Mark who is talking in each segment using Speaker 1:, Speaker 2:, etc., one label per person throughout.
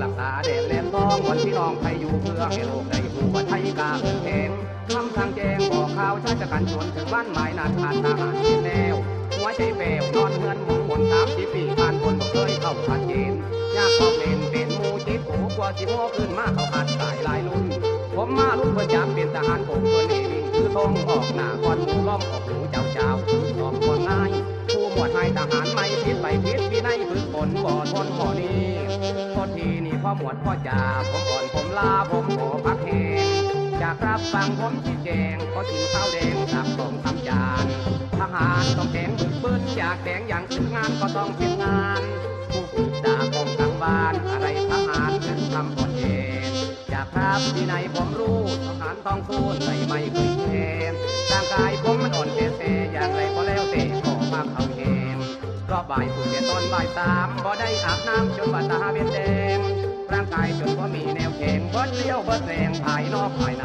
Speaker 1: หลักสาเด็ดแหลมต้องวนพี่น้องไทยอยู่เพื่อให้โลกได้รู้ว่าไทยกาเอินแข็งคำสั่งแจงบอกข่าวชาติกันชนถึงบ้านหมายนาขาดทหารกินแล้วหัวใจแววนอนเฮือนมุนหมุนสามสิบปีผ่านคนบอกเคยเข้าชัดเจนยากเข้าเล่นเป็นมูจิตโผกว่าสิโมขึ้นมาเขาหัดสายหลายรุ่นผมมารุ่นเพื่อจับเป็นทหารผมเพื่อนี่วิ่งคือทงออกหน้าก่อนหมูล้อมออกหนูเจ้าเจ้าสอบคนง่ายผู้หมวดให้ทหารไม่ผิดไปผิดพี่ในฝึกฝนบ่ทนหมอนี้โทษทีนี่พ่อ หมวดพ่อจ่าผมอ่อนผมลาผมขอพักแหงจากรับฟังผมชี้แจงขอกินข้าวแดงสับสองคำจานทหารต้องแข็งบึกบึนอยากแดงอย่างถึงงานก็ต้องเป็นงานผู้ฝึกด่าของกลางบ้านอะไรทหารถึงทำก่อนเองอยากครับที่ไหนผมรู้ทหารต้องสู้ใส่ไม่เคยแพ้ร่างกายผมมันอ่อนเตะเตะอย่างไรก็แล้วเตะขอมาเขาเองรอบบ่ายฝึกเรียนตอนบ่ายสามบ่ได้อาบน้ำจนบาดตาเป็นแดง ร่างกายจนก็มีแนวแข็งเบิดเลี้ยวเบิดแรงภายนอกภายใน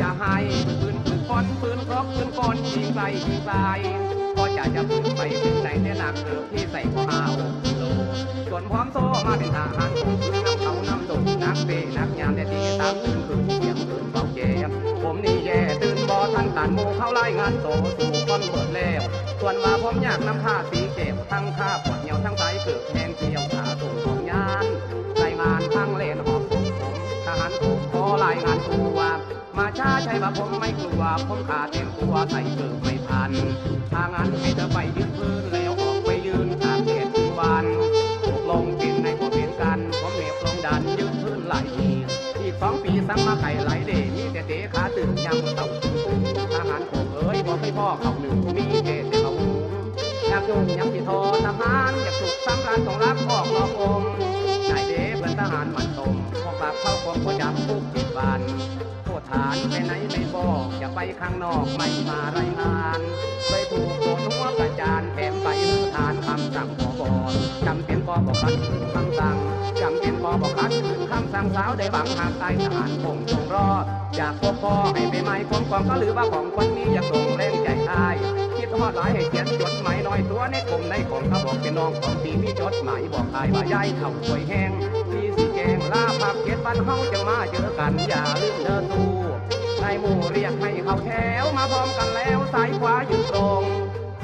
Speaker 1: จะให้ปืนปืนก้อนปืนครบปืนก้อนยิงไกลยิงไกลก็จะจะปืนไปถึงไหนเนี่ยหนักเกือบที่ใส่ก็ห้าหกกิโลส่วนพร้อมโซ่มาเป็นทหารผมคือน้ำเขานำตกนักเปนักยามแต่ดีตามคืนคืนเสียงคืนเบาเจมผมนี่แย่ตื่นบอทันตันหมูเข้าไล่งานโตสู่คนเบิดแล้ว ส่วนว่าผมอยากนำผ้าสีเก็บทั้งข้า ผมายงานตัว มาช้าใช่ว่าผมไม่กลัว ผมขาเต็มตัวใส่เกือบไม่ทันถ้างั้นให้เธอไปยืนพื้นแล้วออกไปยืนตากแดดทุกวันตกลงเป็นในบ่เป็นกัน ผมเหน็บลงดันยืนพื้นหลายทีอีกสองปีสังมาไก่ไหลเดมีแต่เตะขาตื่นยำเต่าทหารผมเอ้ยบอกให้พ่อเขาหนึ่งมีเกแต่เขาหูอยากยุ่งยังสิโทอทหารอยากสุขสำราญต้องรักออกนอกองค์นายเดชเป็นทหารมันตมพอกลับเข้าของประจำทุ กจิตวันโทษฐานไปไหนไม่บอกจะไปข้างนอกไม่มารายงานเลยถูกโดนหัวประจานแถมไปมือฐานคำสั่งขอบอจำเป็นก็บอกคัดคืนคำสั่งจำเป็นก็บอกคัดคืนคำสั่งสาวได้หวังหากตายทหารคงจงรอดอยากพบพ่อให้ไปไหมคนความก็หรือว่าของคนนี้อยากส่งแรงใจทายคิดทอดหลายให้เขียนจดหมายน้อยตัวในกลมในของเขาบอกเป็นน้องของปีมีจดหมายบอกอายว่ายายเท่าป่วยแห้งพี่ งลาพักเก็ดบ้านเฮาจังมาเจอกันอย่าลืมเดินตูนายหมู่เรียกให้เขาแถวมาพร้อมกันแล้วซ้ายขวาอยืนตรง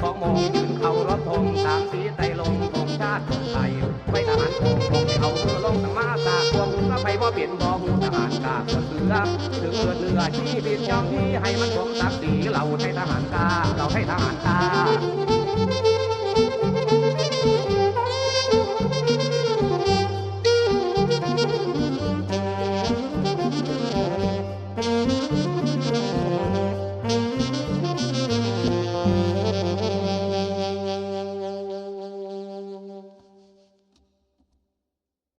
Speaker 1: สองโมงยืนเขารถธงสามสีไตลงธงชาติของไทยไปทหารโงบอกให้เอาเรือลงตั้งมาตากวงก็ไปบ่เปลี่ยนบ่หูทหารกาเสือถึงเกิดเรือที่บินยอมที่ให้มันสมศักดิ์ศรีเราให้ทหารกาเราให้ทหารกา